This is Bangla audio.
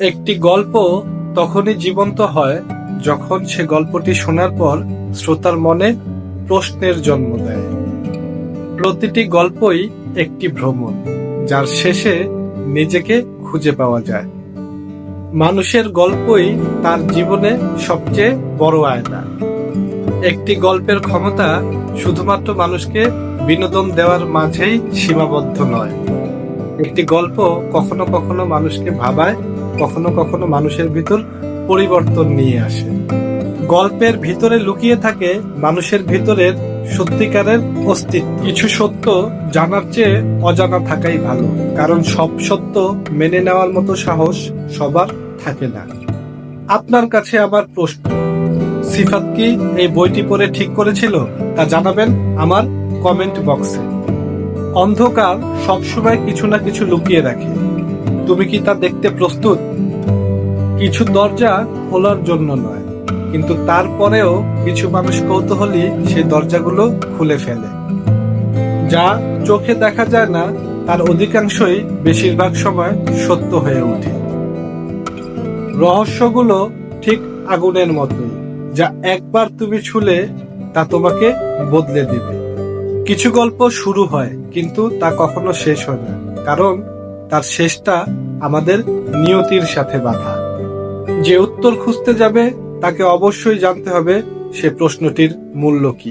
একটি গল্প তখনই জীবন্ত হয় যখন সে গল্পটি শোনার পর শ্রোতার মনে প্রশ্নের জন্ম দেয়। প্রতিটি গল্পই একটি ভ্রমণ, যার শেষে নিজেকে খুঁজে পাওয়া যায়। মানুষের গল্পই তার জীবনে সবচেয়ে বড় আয়না। একটি গল্পের ক্ষমতা শুধুমাত্র মানুষকে বিনোদন দেওয়ার মাঝেই সীমাবদ্ধ নয়। একটি গল্প কখনো কখনো মানুষকে ভাবায় কখনো কখনো মানুষের ভিতর পরিবর্তন নিয়ে আসে। গল্পের ভিতরে লুকিয়ে থাকে মানুষের ভিতরের সত্যিকারের অস্তিত্ব। কিছু সত্য জানার চেয়ে অজানা থাকাই ভালো, কারণ সব সত্য মেনে নেওয়ার মতো সাহস সবার থাকে না। আপনার কাছে আবার প্রশ্ন, সিফাত কি এই বইটি পড়ে ঠিক করেছিল? তা জানাবেন আমার কমেন্ট বক্সে। অন্ধকার সবসময় কিছু না কিছু লুকিয়ে রাখে। তুমি কি তা দেখতে প্রস্তুত? কিছু দরজা খোলার জন্য নয়, কিন্তু তারপরেও কিছু মানুষ কৌতূহলী সেই দরজাগুলো খুলে ফেলে। যা চোখে দেখা যায় না, তার অধিকাংশই বেশিরভাগ সময় সত্য হয়ে ওঠে। রহস্যগুলো ঠিক আগুনের মতোই, যা একবার তুমি ছুলে তা তোমাকে বদলে দিবে। কিছু গল্প শুরু হয়, কিন্তু তা কখনো শেষ হয় না, কারণ তার শেষটা আমাদের নিয়তির সাথে বাধা। যে উত্তর খুঁজতে যাবে, তাকে অবশ্যই জানতে হবে সে প্রশ্নটির মূল্য কি।